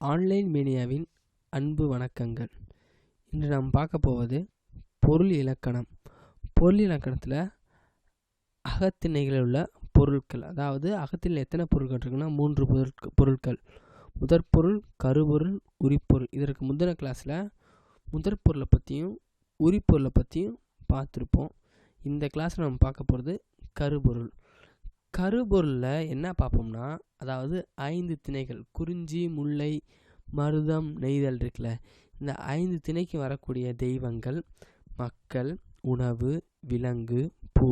Online மீடியாவின் அன்பு வணக்கங்கள். இன்று நாம் பார்க்க போவது பொருள் இலக்கணம். பொருள் இலக்கணத்தில் அகத்திணைகளில் உள்ள பொருட்கள் அதாவது அகத்தில் எத்தனை பொருட்கள் இருக்குன்னா மூன்று பொருட்கள் பொருட்கள். முதற்பொருள் கருப்பொருள் உரிப்பொருள். இதற்கு முந்தின கிளாஸில் முதற் பொருளை பற்றியும் உரிப்பொருளை பற்றியும் பார்த்துருப்போம். இந்த கிளாஸில் நம்ம பார்க்க போகிறது கருப்பொருள் கருப்பொருளில் என்ன பார்ப்போம்னா அதாவது ஐந்து திணைகள் குறிஞ்சி முல்லை மருதம் நெய்தல் இருக்குல்ல இந்த ஐந்து திணைக்கு வரக்கூடிய தெய்வங்கள் மக்கள் உணவு விலங்கு பூ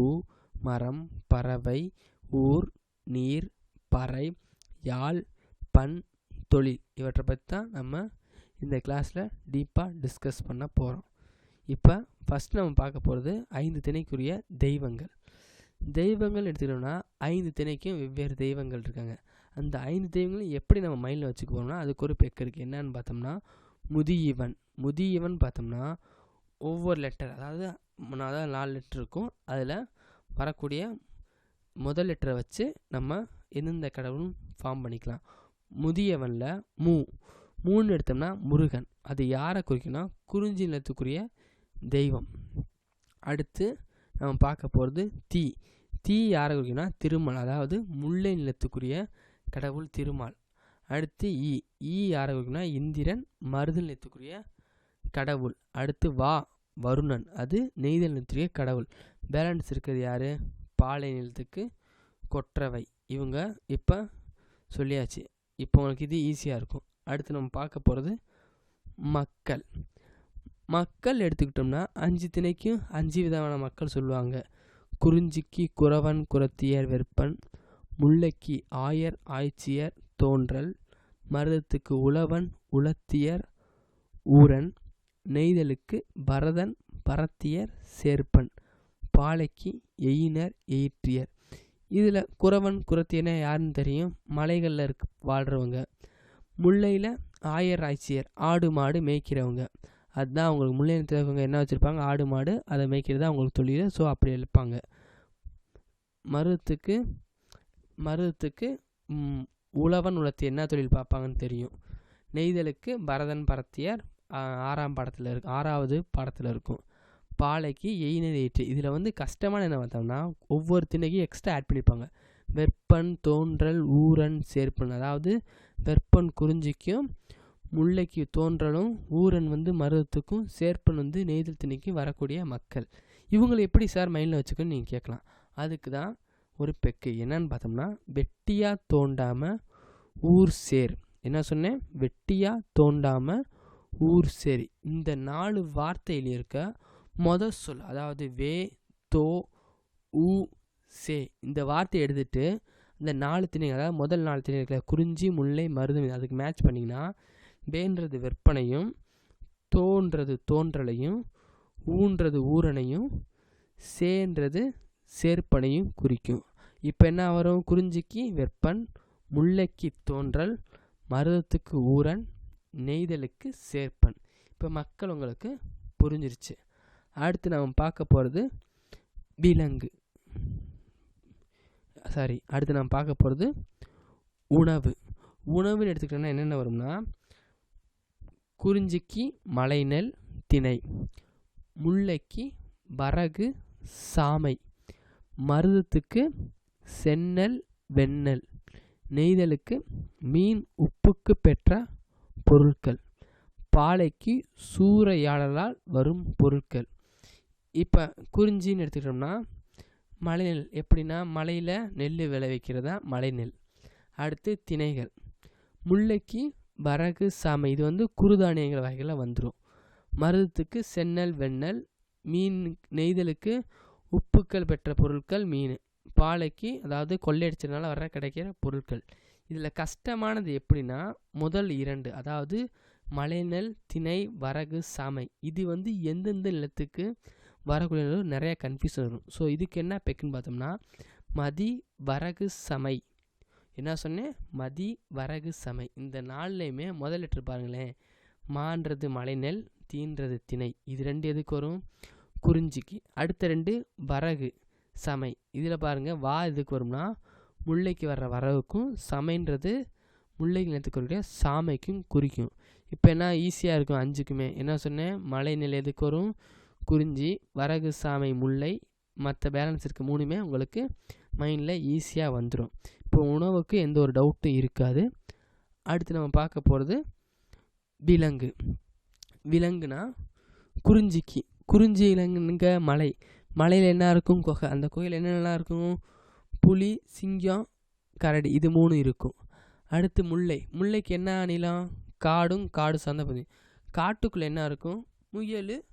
மரம் பறவை ஊர் நீர் பறை யாழ் பண் தொழில். இவற்றை பற்றி தான் நம்ம இந்த கிளாஸில் டீப்பாக டிஸ்கஸ் பண்ண போகிறோம் இப்போ ஃபஸ்ட் நம்ம பார்க்க போகிறது ஐந்து திணைக்குரிய தெய்வங்கள். தெய்வங்கள் எடுத்துக்கிட்டோம்னா ஐந்து திணைக்கும் வெவ்வேறு தெய்வங்கள் இருக்காங்க. அந்த ஐந்து தெய்வங்களும் எப்படி நம்ம மைண்டில் வச்சுக்குவோம்னா அதுக்கு ஒரு பெக்கு இருக்குது என்னன்னு பார்த்தோம்னா முதியவன். முதியவன் பார்த்தோம்னா ஒவ்வொரு லெட்டர் அதாவது அதாவது நாலு லெட்டர் இருக்கும். அதில் வரக்கூடிய முதல் லெட்டரை வச்சு நம்ம எந்தெந்த கடவுளும் ஃபார்ம் பண்ணிக்கலாம். முதியவனில் மூ. மூணு எடுத்தோம்னா முருகன். அது யாரை குறிக்கும்னா குறிஞ்சி நிலத்துக்குரிய தெய்வம். அடுத்து நம்ம பார்க்க போகிறது தீ. தீ யாரை குறிக்கும்னா திருமால் அதாவது முல்லை நிலத்துக்குரிய கடவுள் திருமால். அடுத்து ஈ. ஈ யாரை குறிக்கும்னா இந்திரன் மருதல் நிலத்துக்குரிய கடவுள். அடுத்து வா வருணன் அது நெய்தல் நிலத்துக்குரிய கடவுள். பேலன்ஸ் இருக்கிறது யார்? பாலை நிலத்துக்கு கொற்றவை. இவங்க இப்போ சொல்லியாச்சு. இப்போ உங்களுக்கு இது ஈஸியாக இருக்கும். அடுத்து நம்ம பார்க்க போகிறது மக்கள். மக்கள் எடுத்துக்கிட்டோம்னா அஞ்சு திணைக்கும் அஞ்சு விதமான மக்கள் சொல்லுவாங்க. குறிஞ்சிக்கு குறவன் குரத்தியர் வெப்பன் முல்லைக்கு ஆயர் ஆய்ச்சியர் தோன்றல். மருதத்துக்கு உழவன் உலத்தியர் ஊரன். நெய்தலுக்கு பரதன் பரத்தியர் சேர்ப்பன். பாலைக்கு எயினர் எயிற்றியர். இதில் குறவன் குரத்தியனா யாருன்னு தெரியும்? மலைகளில் இருக்க வாழ்கிறவங்க முல்லையில் ஆயர் ஆய்ச்சியர் ஆடு மாடு மேய்க்கிறவங்க. அதுதான் அவங்களுக்கு முல்லை இருக்கவங்க என்ன வச்சுருப்பாங்க? ஆடு மாடு. அதை மேய்க்கிறது அவங்களுக்கு தொழில். ஸோ அப்படி எழுப்பாங்க மருதத்துக்கு மருதத்துக்கு உழவன் உலத்தி என்ன தொழில் பார்ப்பாங்கன்னு தெரியும். நெய்தலுக்கு பரதன் பரத்தியார் ஆறாம் படத்தில் இருக்கு ஆறாவது படத்தில் இருக்கும். பாலைக்கு எயினர் ஏற்று. இதில் வந்து கஷ்டமான என்ன பார்த்தோம்னா ஒவ்வொரு திணைக்கும் எக்ஸ்ட்ரா ஆட் பண்ணியிருப்பாங்க வெப்பன் தோன்றல் ஊரன் சேர்ப்பன். அதாவது வெப்பன் குறிஞ்சிக்கும் முல்லைக்கு தோன்றலும் ஊரன் வந்து மருதத்துக்கும் சேர்ப்பன் வந்து நெய்தல் திணைக்கும் வரக்கூடிய மக்கள். இவங்களை எப்படி சார் மைண்டில் வச்சுக்கணும்னு நீங்கள் கேட்கலாம். அதுக்கு தான் ஒரு பெக்கு. என்னன்னு பார்த்தோம்னா வெட்டியாக தோண்டாமல் ஊர் சேர். என்ன சொன்னேன்? வெட்டியாக தோண்டாமல் ஊர் சேர். இந்த நாலு வார்த்தையில் இருக்க மொத சொல் அதாவது வே தோ ஊ சே. இந்த வார்த்தையை எடுத்துகிட்டு இந்த நாலு திணை அதாவது முதல் நாலு திணை இருக்கிற குறிஞ்சி முல்லை மருதம் அதுக்கு மேட்ச் பண்ணிங்கன்னா வேன்றது விற்பனையும் தோன்றது தோன்றலையும் ஊன்றது ஊரனையும் சேன்றது சேர்ப்பனையும் குறிக்கும். இப்போ என்ன வரும்? குறிஞ்சிக்கு வெப்பன் முல்லைக்கு தோன்றல் மருதத்துக்கு ஊரன் நெய்தலுக்கு சேர்ப்பன். இப்போ மக்கள் உங்களுக்கு புரிஞ்சிருச்சு. அடுத்து நாம் பார்க்க போகிறது விலங்கு. சாரி அடுத்து நாம் பார்க்க போகிறது உணவு. உணவுன்னு எடுத்துக்கிட்டோன்னா என்னென்ன வரும்னா குறிஞ்சிக்கு மலைநெல் திணை. முல்லைக்கு வரகு சாமை. மருதத்துக்கு செந்நெல் வெண்ணெல் நெய்தலுக்கு மீன் உப்புக்கு பெற்ற பொருட்கள். பாலைக்கு சூறையாடலால் வரும் பொருட்கள். இப்போ குறிஞ்சின்னு எடுத்துக்கிட்டோம்னா மலைநெல் எப்படின்னா மலையில் நெல் விளைவிக்கிறதா மலைநெல். அடுத்து திணைகள். முல்லைக்கு வரகு சாமை. இது வந்து குறுதானியங்கள் வகைகளில் வந்துடும் மருதத்துக்கு சென்னல் வெண்ணெல் மீன் நெய்தலுக்கு உப்புக்கள் பெற்ற பொருட்கள் மீன். பாலைக்கு அதாவது கொள்ளையடிச்சதுனால வர கிடைக்கிற பொருட்கள். இதில் கஷ்டமானது எப்படின்னா முதல் இரண்டு அதாவது மலைநெல் திணை வரகு சாமை. இது வந்து எந்தெந்த நிலத்துக்கு வரக்கூடிய நிறைய கன்ஃபியூஷன் வரும். ஸோ இதுக்கு என்ன பெக்குன்னு பார்த்தோம்னா மதி வரகு சமை. என்ன சொன்னேன்? மதி வரகு சமை. இந்த நாள்லையுமே முதல் லெட்ரு பாருங்களேன். மான்றது மலைநெல் தீன்றது திணை. இது ரெண்டு எதுக்கு வரும்? குறிஞ்சிக்கு. அடுத்த ரெண்டு வரகு சமை. இதில் பாருங்கள் வா எதுக்கு வரும்னா முல்லைக்கு வர்ற வரவுக்கும் சமைன்றது முல்லை நிலத்துக்கு வரக்கூடிய சாமைக்கும் குறிக்கும். இப்போ என்ன ஈஸியாக இருக்கும் அஞ்சுக்குமே. என்ன சொன்னேன்? மலை எதுக்கு வரும்? குறிஞ்சி வரகு சாமை முல்லை மற்ற பேலன்ஸ் இருக்க மூணுமே உங்களுக்கு மைண்டில் ஈஸியாக வந்துடும் இப்போ உணவுக்கு எந்த ஒரு டவுட்டும் இருக்காது. அடுத்து நம்ம பார்க்க போகிறது விலங்கு. விலங்குனா குறிஞ்சிக்கு குறிஞ்சி இலங்குங்க மலை. மலையில் என்ன இருக்கும்? குகை. அந்த குகையில் என்னென்னலாம் இருக்கும்? புலி சிங்கம் கரடி. இது மூணும் இருக்கும். அடுத்து முல்லை. முல்லைக்கு என்ன நிலம் காடும் காடு சார்ந்த பகுதி. காட்டுக்குள்ளே என்ன இருக்கும்? முயல்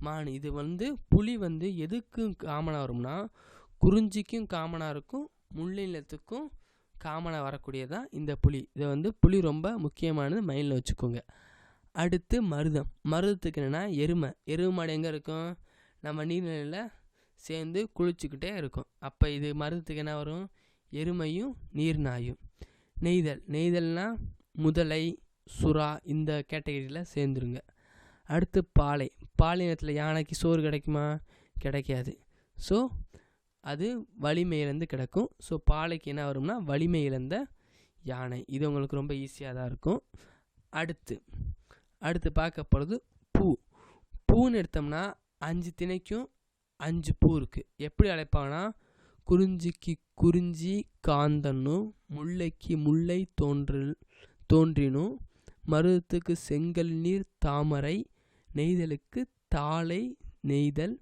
மான். இது வந்து புலி வந்து எதுக்கும் காமனாக வரும்னா குறிஞ்சிக்கும் காமனாக இருக்கும் முள்ளினத்துக்கும் காமனாக வரக்கூடியதான் இந்த புலி. இதை வந்து புலி ரொம்ப முக்கியமானது மைண்டில் வச்சுக்கோங்க. அடுத்து மருதம். மருதத்துக்கு என்னென்னா எருமை. எருமை மாடு எங்கே இருக்கும்? நம்ம நீர்நிலையில் சேர்ந்து குளிச்சுக்கிட்டே இருக்கும். அப்போ இது மருதத்துக்கு என்ன வரும்? எருமையும் நீர்நாயும். நெய்தல். நெய்தல்னால் முதலை சுறா இந்த கேட்டகரியில் சேர்ந்துருங்க. அடுத்து பாலை. பாலை நேரத்தில் யானைக்கு சோறு கிடைக்குமா? கிடைக்காது. ஸோ அது வலிமை இழந்து கிடக்கும். ஸோ பாலைக்கு என்ன வரும்னா வலிமை இழந்த யானை. இது உங்களுக்கு ரொம்ப ஈஸியாக தான் இருக்கும். அடுத்து அடுத்து பார்க்க போகிறது பூ. பூன்னு எடுத்தோம்னா அஞ்சு திணைக்கும் அஞ்சு பூ இருக்குது எப்படி அழைப்பாங்கன்னா குறிஞ்சிக்கு குறிஞ்சி காந்தனும் முல்லைக்கு முல்லை தோன்றல் தோன்றினும் மருதத்துக்கு செங்கல் நீர் தாமரை நெய்தலுக்கு தாளை நெய்தல்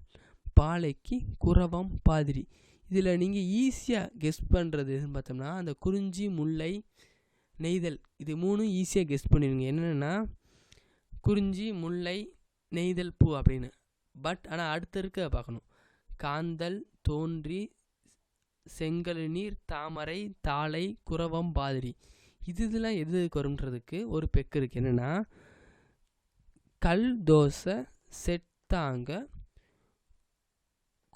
பாலைக்கு குரவம் பாதிரி. இதில் நீங்கள் ஈஸியாக கெஸ் பண்ணுறது எதுன்னு பார்த்தோம்னா அந்த குறிஞ்சி முல்லை நெய்தல் இது மூணும் ஈஸியாக கெஸ் பண்ணிடுங்க. என்னென்னா குறிஞ்சி முல்லை நெய்தல் பூ அப்படின்னு. பட் ஆனால் அடுத்த இருக்க பார்க்கணும். காந்தல் தோன்றி செங்கல் நீர் தாமரை தாளை குரவம் பாதிரி. இது இதெல்லாம் எது எதுக்கு வரும்ன்றதுக்கு ஒரு பெக்கு இருக்குது என்னென்னா கல் தோசை செட்டாங்க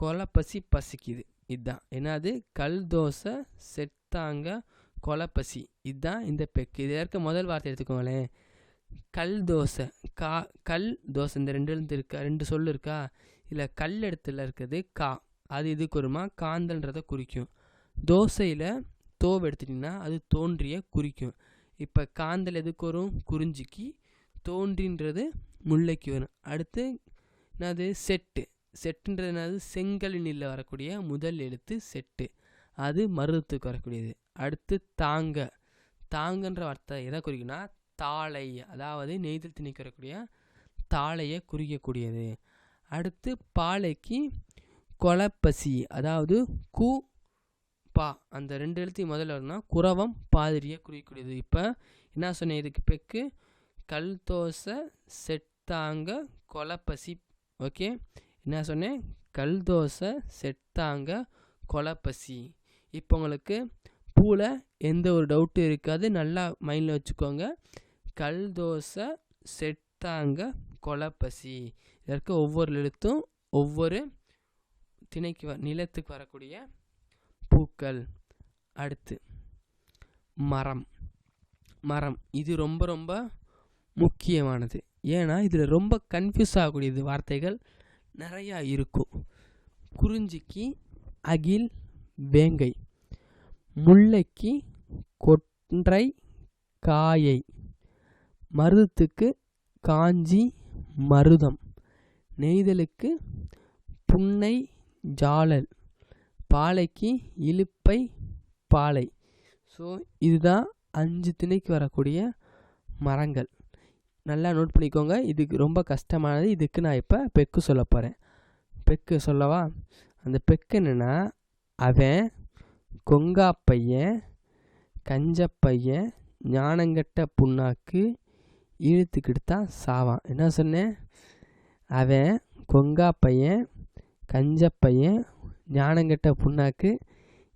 கொலை கொலப்பசி பசிக்குது. இதுதான் என்னது? கல் தோசை செத்தாங்க கொலப்பசி இதுதான் இந்த பெக்கு இதில் இருக்க முதல் வார்த்தை எடுத்துக்கோங்களேன். கல் தோசை. கா கல் தோசை. இந்த ரெண்டு எழுத்து இருக்கா? ரெண்டு சொல் இருக்கா? இதில் கல் இடத்துல இருக்கிறது கா. அது இது வருமா காந்தல்ன்றதை குறிக்கும். தோசையில் தோவை எடுத்துட்டிங்கன்னா அது தோன்றிய குறிக்கும். இப்போ காந்தல் எதுக்கு வரும்? குறிஞ்சிக்கு. தோன்றின்றது முல்லைக்கு வரும். அடுத்து என்னது? செட்டு. செட்டுன்றது என்னது செங்கலினில் வரக்கூடிய முதல் எழுத்து செட்டு. அது மருதத்துக்கு வரக்கூடியது. அடுத்து தாங்க. தாங்கன்ற வார்த்தை எதை குறிக்குன்னா தாளை அதாவது நெய்தல் திணிக்க வரக்கூடிய தாளையை குறிக்கக்கூடியது. அடுத்து பாலைக்கு கொலப்பசி அதாவது கு பா அந்த ரெண்டு எழுத்தையும் முதல்ல வரும்னா குரவம் பாதிரியை குறிக்கக்கூடியது. இப்போ என்ன சொன்னேன் இதுக்கு பெக்கு கல் தோசை செட்டாங்க கொலப்பசி ஓகே? என்ன சொன்னேன்? கல் தோசை செட்டாங்க கொலப்பசி. இப்போ உங்களுக்கு பூவில் எந்த ஒரு டவுட்டும் இருக்காது. நல்லா மைண்டில் வச்சுக்கோங்க. கல் தோசை செட்டாங்க கொலப்பசி. இருக்க ஒவ்வொரு எழுத்தும் ஒவ்வொரு திணைக்கு வ நிலத்துக்கு வரக்கூடிய பூக்கள். அடுத்து மரம். மரம். இது ரொம்ப ரொம்ப முக்கியமானது. ஏன்னா இதில் ரொம்ப கன்ஃபியூஸ் ஆகக்கூடியது வார்த்தைகள். நிறையா இருக்கும். குறிஞ்சிக்கு அகில் வேங்கை. முல்லைக்கு கொன்றை காயை. மருதத்துக்கு காஞ்சி மருதம். நெய்தலுக்கு புன்னை ஜாலல் பாலைக்கு இலுப்பை பாலை. ஸோ இதுதான் அஞ்சு திணைக்கு வரக்கூடிய மரங்கள். நல்லா நோட் பண்ணிக்கோங்க. இதுக்கு ரொம்ப கஷ்டமானது. இதுக்கு நான் இப்போ பெக்கு சொல்ல போகிறேன் பெக்கு சொல்லவா? அந்த பெக்கு என்னென்னா அவன் கொங்கா பையன் கஞ்ச பையன் ஞானங்கட்ட புண்ணாக்கு இழுத்துக்கிட்டு தான் சாவான். என்ன சொன்னேன்? அவன் கொங்கா பையன் கஞ்ச பையன் ஞானங்கட்ட புண்ணாக்கு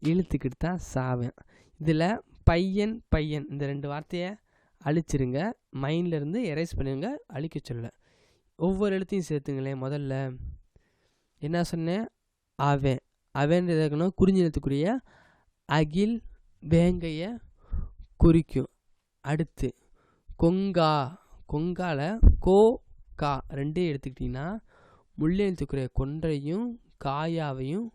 இழுத்துக்கிட்டு தான் சாவேன். இதில் பையன் பையன் இந்த ரெண்டு வார்த்தையை அழிச்சிருங்க. மைண்ட்லேருந்து எரேஸ் பண்ணிடுங்க அழிக்க சொல்ல ஒவ்வொரு எழுத்தையும் சேர்த்துங்களேன் முதல்ல. என்ன சொன்னேன்? அவன் அவன்றது இருக்கணும் குறிஞ்சி எழுத்துக்குரிய அகில் வேங்கைய குறிக்கும். அடுத்து கொங்கா. கொங்கால கோ கா ரெண்டையும் எடுத்துக்கிட்டிங்கன்னா முள்ளெழுத்துக்குரிய கொன்றையும் காயாவையும்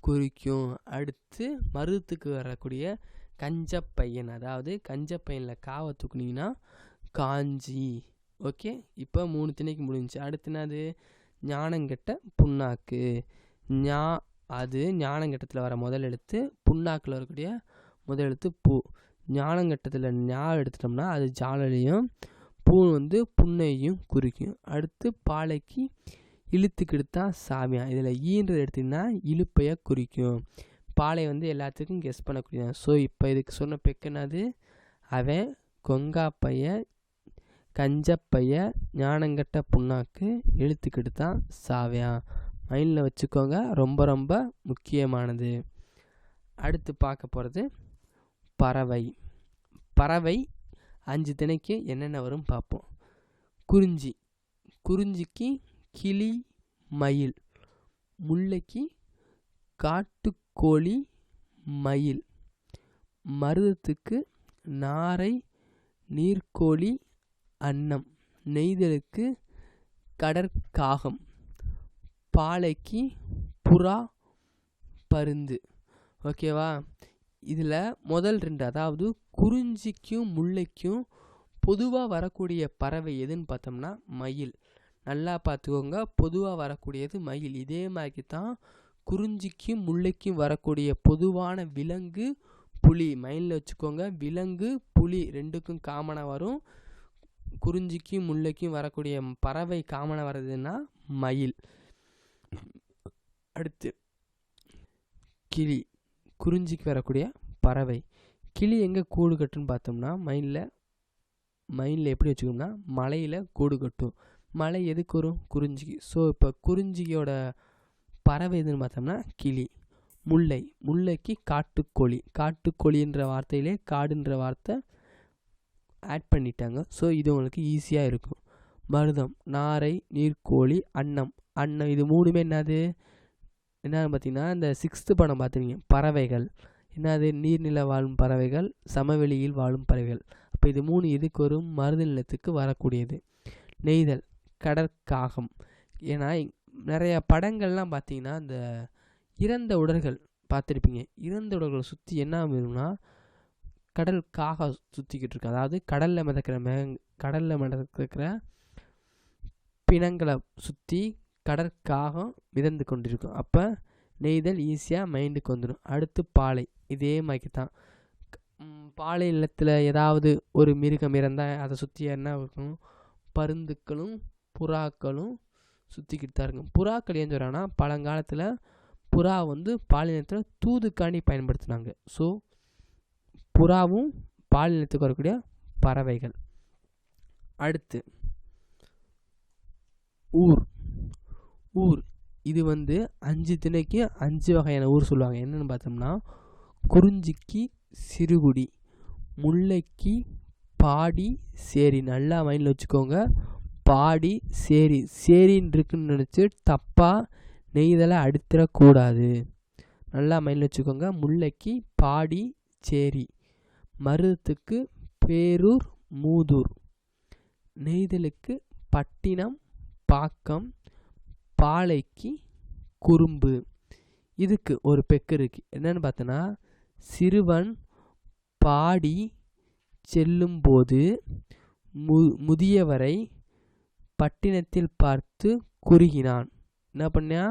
குறிக்கும். அடுத்து மருத்துக்கு வரக்கூடிய கஞ்சப்பையன் அதாவது கஞ்சப்பையனில் காவை தூக்குனீங்கன்னா காஞ்சி. ஓகே? இப்போ மூணு திணைக்கு முடிஞ்சு அடுத்து என்னது? ஞானங்கெட்ட புண்ணாக்கு. ஞா அது ஞானங்கட்டத்தில் வர முதல் எழுத்து புண்ணாக்கில் வரக்கூடிய முதல் எழுத்து பூ. ஞானங்கட்டத்தில் ஞா எடுத்துட்டோம்னா அது ஜாலலையும் பூ வந்து புண்ணையும் குறிக்கும். அடுத்து பாலைக்கு இழுத்துக்கிடுத்தா சாமியா? இதில் ஈன்றது எடுத்திங்கன்னா இழுப்பையை குறிக்கும். பாலை வந்து எல்லாத்துக்கும் கெஸ் பண்ணக்கூடியதான் ஸோ இப்போ இதுக்கு சொன்ன பெக்குனது அவன் கொங்கா பைய கஞ்சப்பைய ஞானங்கட்ட புண்ணாக்கு இழுத்துக்கிட்டு தான் சாவியான் மைண்டில் வச்சுக்கோங்க ரொம்ப ரொம்ப முக்கியமானது. அடுத்து பார்க்க போகிறது பறவை. பறவை அஞ்சு திணைக்கு என்னென்ன வரும் பார்ப்போம். குறிஞ்சி. குறிஞ்சிக்கு கிளி மயில். முல்லைக்கு காட்டு கோழி மயில். மருதத்துக்கு நாரை நீர்க்கோழி அன்னம். நெய்தலுக்கு கடற்காகம். பாலைக்கு புறா பருந்து. ஓகேவா? இதில் முதல் ரெண்டு அதாவது குறிஞ்சிக்கும் முல்லைக்கும் பொதுவாக வரக்கூடிய பறவை எதுன்னு பார்த்தோம்னா மயில். நல்லா பார்த்துக்கோங்க பொதுவாக வரக்கூடியது மயில். இதே மாதிரி தான் குறிஞ்சிக்கும் முல்லைக்கும் வரக்கூடிய பொதுவான விலங்கு புலி. மைண்டில் வச்சுக்கோங்க. விலங்கு புலி ரெண்டுக்கும் காமனாக வரும். குறிஞ்சிக்கும் முல்லைக்கும் வரக்கூடிய பறவை காமனாக வர்றதுன்னா மயில். அடுத்து கிளி. குறிஞ்சிக்கு வரக்கூடிய பறவை. கிளி எங்கே கூடு கட்டுன்னு பார்த்தோம்னா மைண்டில் மைண்டில் எப்படி வச்சுக்கோம்னா மலையில் கூடு கட்டும். மலை எதுக்கு வரும்? குறிஞ்சிக்கு. ஸோ இப்போ குறிஞ்சியோட பறவை எதுன்னு பார்த்தோம்னா கிளி. முல்லை. முல்லைக்கு காட்டுக்கோழி. காட்டுக்கோழின்ற வார்த்தையிலே காடுன்ற வார்த்தை ஆட் பண்ணிட்டாங்க. ஸோ இது உங்களுக்கு ஈஸியாக இருக்கும். மருதம். நாரை நீர்க்கோழி அன்னம். அன்னம் இது மூணுமே என்னது? என்னன்னு பார்த்தீங்கன்னா இந்த சிக்ஸ்த்து படம் பார்த்துருங்க பறவைகள். என்னது? நீர்நில வாழும் பறவைகள் சமவெளியில் வாழும் பறவைகள். அப்போ இது மூணு இதுக்கு வரும் மருத நிலத்துக்கு வரக்கூடியது. நெய்தல். கடற்காகம். ஏன்னா நிறைய படங்கள்லாம் பார்த்தீங்கன்னா இந்த இறந்த உடல்கள் பார்த்துருப்பீங்க. இறந்த உடல்களை சுற்றி என்ன வேணும்னா கடல் காகா சுற்றிக்கிட்டு இருக்கு. அதாவது கடலில் மிதக்கிற மேங் கடலில் மிதக்கிற பிணங்களை சுற்றி கடற்காகம் மிதந்து கொண்டிருக்கும். அப்போ நெய்தல் ஈஸியாக மைண்டுக்கு வந்துடும் அடுத்து பாலை. இதே மாதிரி தான். பாலை நிலத்தில் ஏதாவது ஒரு மிருகம் இறந்தால் அதை சுற்றி என்ன இருக்கும் பருந்துக்களும் புறாக்களும் சுற்றிக்கிட்டு தான் இருக்கும். புறாக்கள் ஏன் சொல்கிறாங்கன்னா பழங்காலத்தில் புறா வந்து பாலினத்தில் தூதுக்காண்டி பயன்படுத்தினாங்க. ஸோ புறாவும் பாலினத்துக்கு வரக்கூடிய பறவைகள். அடுத்து ஊர். ஊர். இது வந்து அஞ்சு திணைக்கு அஞ்சு வகையான ஊர் சொல்லுவாங்க. என்னென்னு பார்த்தோம்னா குறிஞ்சிக்கு சிறுகுடி முல்லைக்கு பாடி சேரி. நல்லா மைண்டில் வச்சுக்கோங்க. பாடி சேரி சேரின்னு இருக்குன்னு நினச்சி தப்பாக நெய்தலை அடுத்துடக்கூடாது. நல்லா மைண்டில் வச்சுக்கோங்க. முல்லைக்கு பாடி சேரி மருதத்துக்கு பேரூர் மூதூர் நெய்தலுக்கு பட்டினம் பாக்கம் பாலைக்கு குறும்பு. இதுக்கு ஒரு பெக்கு இருக்குது என்னென்னு பார்த்தோன்னா சிறுவன் பாடி செல்லும்போது மு முதியவரை பட்டினத்தில் பார்த்து குறுகினான். என்ன பண்ணியா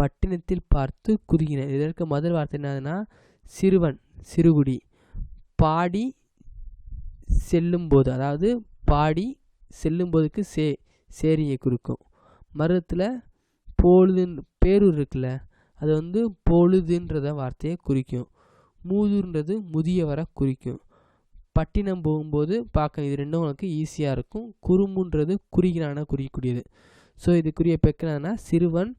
பட்டினத்தில் பார்த்து குறுகினான். இதற்கு முதல் வார்த்தை என்னதுன்னா சிறுவன் சிறுகுடி. பாடி செல்லும்போது அதாவது பாடி செல்லும்போதுக்கு சே சேரியை குறிக்கும். மருதத்தில் பொழுதுன்னு பேரூர் இருக்குல்ல அது வந்து பொழுதுன்றத வார்த்தையை குறிக்கும். மூதுன்றது முதியவரை குறிக்கும். பட்டினம் போகும்போது பார்க்க இது ரெண்டும் உங்களுக்கு ஈஸியாக இருக்கும். குறும்புன்றது குறுகிறான குறிக்கக்கூடியது ஸோ இதுக்குரிய பெக்கனானா சிறுவன்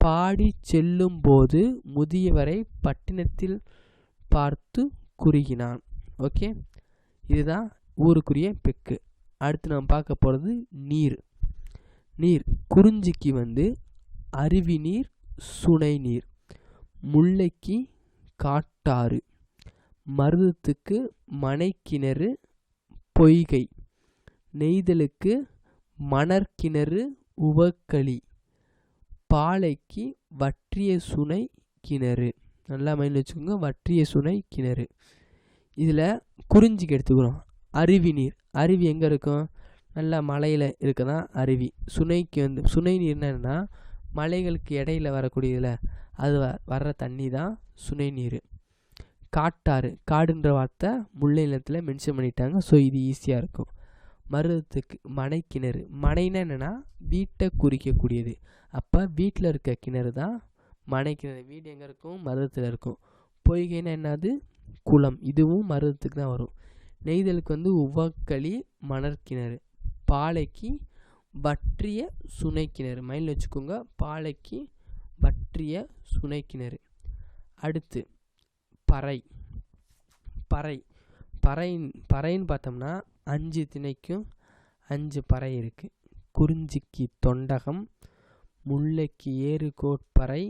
பாடி செல்லும் போது முதியவரை பட்டினத்தில் பார்த்து குறுகினான். ஓகே இதுதான் ஊருக்குரிய பெக்கு. அடுத்து நாம் பார்க்க போகிறது நீர். நீர் குறிஞ்சிக்கு வந்து அருவி நீர் சுனை நீர். முல்லைக்கு காட்டாறு. மருதத்துக்கு மனைக்கிணறு பொய்கை. நெய்தலுக்கு மணற்கிணறு உவக்களி பாலைக்கு வற்றிய சுனை கிணறு. நல்லா மைண்டில் வச்சுக்கோங்க வற்றிய சுனை கிணறு. இதில் குறிஞ்சிக்கு எடுத்துக்கிறோம். அருவி நீர். அருவி எங்கே இருக்கும்? நல்லா மலையில் இருக்க தான் அருவி. சுனைக்கு வந்து சுனை நீர்னா என்னன்னா மலைகளுக்கு இடையில வரக்கூடியதில் அது வ வர்ற தண்ணி தான் சுனை நீர். காட்டாறு காடுன்ற வார்த்தை முல்லை நிலத்தில் மென்ஷன் பண்ணிட்டாங்க. ஸோ இது ஈஸியாக இருக்கும். மருதத்துக்கு மனை கிணறு. மனைனா என்னென்னா வீட்டை குறிக்கக்கூடியது. அப்போ வீட்டில் இருக்க கிணறு தான் மனை கிணறு. வீடு எங்கே இருக்கும்? மருதத்தில் இருக்கும். பொய்கைன்னா என்னது? குளம். இதுவும் மருதத்துக்கு தான் வரும். நெய்தலுக்கு வந்து உவக்களி மணற்கிணறு பாலைக்கு வற்றிய சுனை கிணறு. மைண்டில் வச்சுக்கோங்க. பாலைக்கு வற்றிய சுனை கிணறு. அடுத்து பறை. பறை. பறை பறைன்னு பார்த்தோம்னா அஞ்சு திணைக்கும் அஞ்சு பறை இருக்குது குறிஞ்சிக்கு தொண்டகம் முல்லைக்கு ஏறு கோட்பறை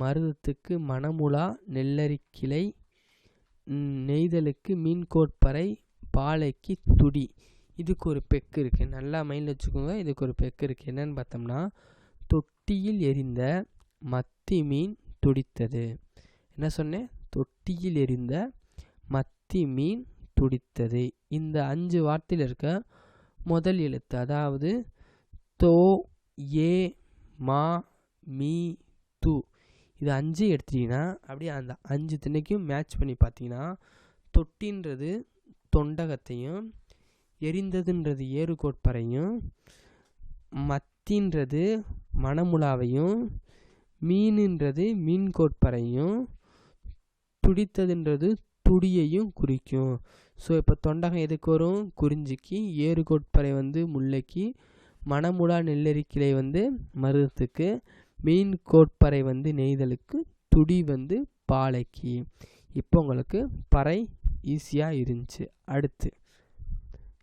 மருதத்துக்கு மணமுலா நெல்லரிக்கிளை நெய்தலுக்கு மீன்கோட்பறை பாலைக்கு துடி. இதுக்கு ஒரு பெக்கு இருக்குது நல்லா மைண்டில் வச்சுக்கோங்க. இதுக்கு ஒரு பெக்கு இருக்குது என்னன்னு பார்த்தோம்னா தொட்டியில் எரிந்த மத்தி மீன் துடித்தது. என்ன சொன்னேன்? தொட்டியில் எரிந்த மத்தி மீன் துடித்தது. இந்த அஞ்சு வார்த்தையில் இருக்க முதல் எழுத்து அதாவது தோ ஏ மா மீ து. இது அஞ்சு எடுத்துட்டீங்கன்னா அப்படியே அந்த அஞ்சு திணைக்கும் மேட்ச் பண்ணி பார்த்தீங்கன்னா தொட்டின்றது தொண்டகத்தையும் எரிந்ததுன்றது ஏறுகோட்பறையும் மத்தின்றது மணமுலாவையும் மீனுன்றது மீன்கோட்பறையும் துடித்ததுன்றது துடியையும் குறிக்கும். ஸோ இப்போ தொண்டகம் எதுக்கு வரும்? குறிஞ்சிக்கு ஏறுகோட்பறை வந்து முல்லைக்கு நெல்லரி நெல்லரிக்கிளை வந்து மருதத்துக்கு மீன் கோட்பறை வந்து நெய்தலுக்கு துடி வந்து பாலைக்கு. இப்போ உங்களுக்கு பறை ஈஸியாக இருந்துச்சு. அடுத்து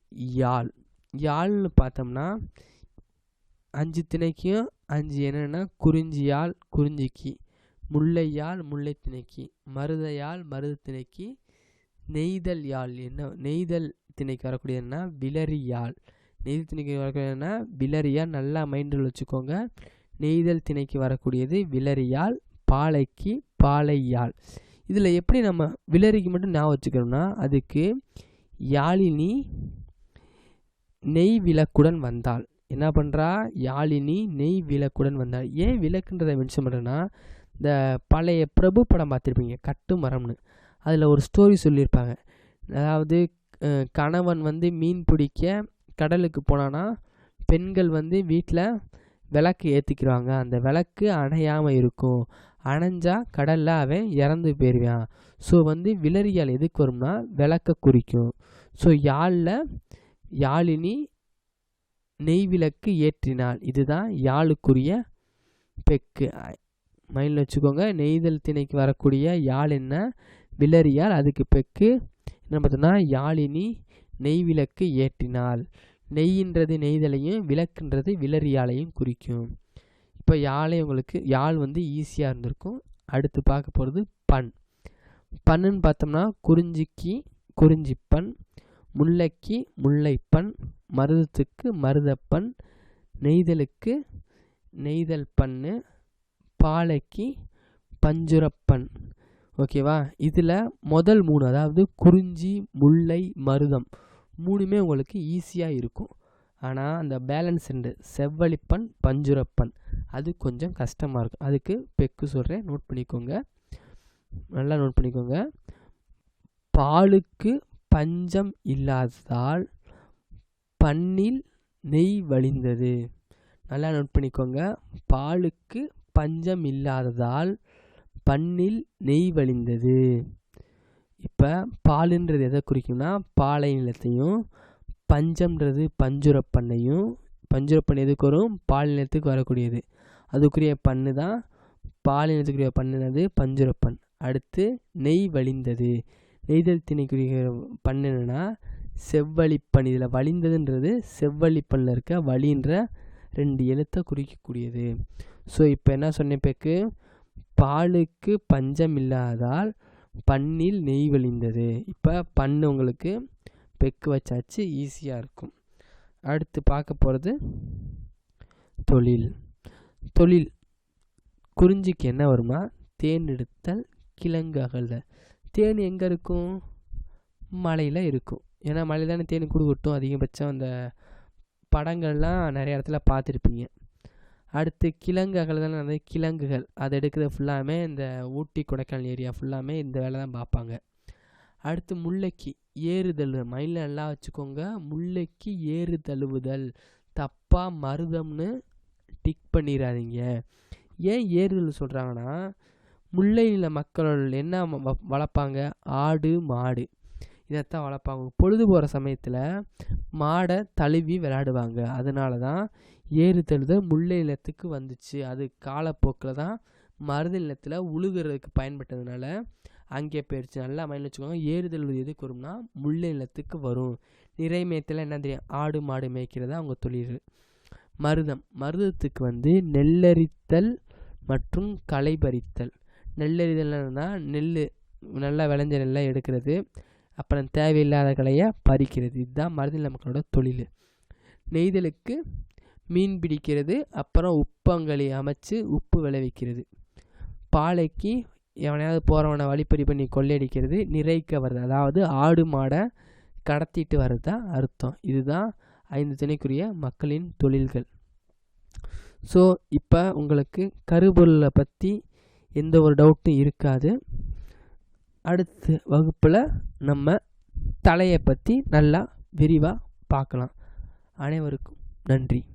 யாழ். யாழ்னு பார்த்தோம்னா அஞ்சு திணைக்கும் அஞ்சு என்னென்னா குறிஞ்சி யாழ் குறிஞ்சிக்கு. முல்லையால் முல்லை திணைக்கு மருத மருத திணைக்கு நெய்தல் யாழ் என்ன நெய்தல் திணைக்கு வரக்கூடியதுன்னா விலரியால் நெய்தல் திணைக்கு வரக்கூடியதுன்னா விலரியால் நல்லா மைண்டில் வச்சுக்கோங்க. நெய்தல் திணைக்கு வரக்கூடியது விலரியால் பாலைக்கு பாலையால் இதில் எப்படி நம்ம விலரிக்கு மட்டும் ஞாபகம் வச்சுக்கணும்னா அதுக்கு யாழினி நெய் விளக்குடன் வந்தாள். என்ன பண்ணுறா யாழினி நெய் விளக்குடன் வந்தாள். ஏன் விளக்குன்றதை மென்ஷன் பண்ணுறேன்னா இந்த பழைய பிரபு படம் பார்த்துருப்பீங்க கட்டு மரம்னு. அதில் ஒரு ஸ்டோரி சொல்லியிருப்பாங்க. அதாவது கணவன் வந்து மீன் பிடிக்க கடலுக்கு போனான்னா பெண்கள் வந்து வீட்டில் விளக்கு ஏற்றிக்கிறாங்க அந்த விளக்கு அணையாமல் இருக்கும். அணைஞ்சால் கடலில் அவன் இறந்து போயிடுவான் ஸோ வந்து விலரியால் எதுக்கு வரும்னா விளக்க குறிக்கும். ஸோ யாழில் யாழினி நெய் விளக்கு ஏற்றினாள். இதுதான் யாழுக்குரிய பெக்கு. மைண்டில் வச்சுக்கோங்க. நெய்தல் திணைக்கு வரக்கூடிய யாழ் என்ன? விலரியால் அதுக்கு பெக்கு என்ன பார்த்தோம்னா யாழினி நெய் விளக்கு ஏற்றினாள். நெய்யின்றது நெய்தலையும் விளக்குன்றது விலரியாலையும் குறிக்கும். இப்போ யாழை உங்களுக்கு யாழ் வந்து ஈஸியாக இருந்திருக்கும். அடுத்து பார்க்க போகிறது பண். பண்ணுன்னு பார்த்தோம்னா குறிஞ்சிக்கு குறிஞ்சிப்பண் முல்லைக்கு முல்லைப்பண் மருதத்துக்கு மருதப்பண் நெய்தலுக்கு நெய்தல் பண்ணு பாலைக்கு பஞ்சுரப்பன். ஓகேவா? இதில் முதல் மூணு அதாவது குறிஞ்சி முல்லை மருதம் மூணுமே உங்களுக்கு ஈஸியாக இருக்கும். ஆனால் அந்த பேலன்ஸ் ரெண்டு செவ்வழிப்பன் பஞ்சுரப்பன். அது கொஞ்சம் கஷ்டமாக இருக்கும். அதுக்கு பெக்கு சொல்கிறேன் நோட் பண்ணிக்கோங்க. நல்லா நோட் பண்ணிக்கோங்க. பாலுக்கு பஞ்சம் இல்லாததால் பண்ணில் நெய் வழிந்தது. நல்லா நோட் பண்ணிக்கோங்க. பாலுக்கு பஞ்சம் இல்லாததால் பண்ணில் நெய் வழிந்தது. இப்போ பாலுன்றது எதை குறிக்கும்னா பாலை நிலத்தையும் பஞ்சம்ன்றது பஞ்சுரப்பண்ணையும் பஞ்சுரப்பண்ணை எதுக்கு வரும்? பால் நிலத்துக்கு வரக்கூடியது. அதுக்குரிய பண்ணு தான் பால் நிலத்துக்குரிய பண்ணுனது பஞ்சுரப்பண். அடுத்து நெய் வழிந்தது. நெய்தல் திணைக்குரிய பண்ணு என்னென்னா செவ்வழிப்பண். இதில் வழிந்ததுன்றது செவ்வழிப்பண்ணில் இருக்க வழின்ற ரெண்டு எழுத்தை குறிக்கக்கூடியது. ஸோ இப்போ என்ன சொன்னப்பேக்கு பாலுக்கு பஞ்சம் இல்லாதால் பண்ணில் நெய் வழிந்தது. இப்போ பண்ணு உங்களுக்கு பெக்கு வச்சாச்சு ஈஸியாக இருக்கும். அடுத்து பார்க்க போகிறது தொழில். தொழில். குறிஞ்சிக்கு என்ன வருமா? தேன் எடுத்தல் கிழங்கு அகல தேன் எங்கே இருக்கும்? மலையில் இருக்கும். ஏன்னா மலையில் தானே தேன் கொடுக்கட்டும் அதிகபட்சம் அந்த படங்கள்லாம் நிறைய இடத்துல பார்த்துருப்பீங்க. அடுத்து கிழங்கு அகழ்தல் கிழங்குகள். அதை எடுக்கிறது ஃபுல்லாமே இந்த ஊட்டி கொடைக்கானல் ஏரியா ஃபுல்லாமே இந்த வேலை தான் பார்ப்பாங்க. அடுத்து முல்லைக்கு ஏறுதல் மைண்டில் நல்லா வச்சுக்கோங்க. முல்லைக்கு ஏறு தழுவுதல் தப்பாக மருதம்னு டிக் பண்ணிடாதீங்க ஏன் ஏறுதல் சொல்கிறாங்கன்னா முல்லையில் மக்கள் என்ன வ- வளர்ப்பாங்க? ஆடு மாடு. இதைத்தான் வளர்ப்பாங்க. பொழுது போகிற சமயத்தில் மாடை தழுவி விளையாடுவாங்க. அதனால தான் ஏறு தழுத முல்லை நிலத்துக்கு வந்துச்சு. அது காலப்போக்கில் தான் மருத நிலத்தில் உழுகிறதுக்கு பயன்பட்டதுனால அங்கே போயிடுச்சு. நல்லா மயில் வச்சுக்கோங்க. ஏறுதல் எதுக்கு வரும்னா முல்லை நிலத்துக்கு வரும். நிறை மேய்த்தல என்ன தெரியும்? ஆடு மாடு மேய்க்கிறது அவங்க தொழில். மருதம். மருதத்துக்கு வந்து நெல்லரித்தல் மற்றும் களை பறித்தல் நெல்லறிதல்னா நெல் நல்லா விளைஞ்ச நெல்லை எடுக்கிறது. அப்புறம் தேவையில்லாத கலையை பறிக்கிறது. இதுதான் மருத மக்களோட தொழில். நெய்தலுக்கு மீன் பிடிக்கிறது அப்புறம் உப்பங்களி அமைச்சு உப்பு விளைவிக்கிறது. பாலைக்கு எவனையாவது போகிறவனை வழிப்பறி பண்ணி கொள்ளையடிக்கிறது நிறைக்க வருது. அதாவது ஆடு மாடை கடத்திட்டு வர்றது தான் அர்த்தம். இதுதான் ஐந்து துணைக்குரிய மக்களின் தொழில்கள். ஸோ இப்போ உங்களுக்கு கருபொருளை பற்றி எந்த ஒரு டவுட்டும் இருக்காது. அடுத்த வகுப்பில் நம்ம தலையை பற்றி நல்லா விரிவாக பார்க்கலாம். அனைவருக்கும் நன்றி.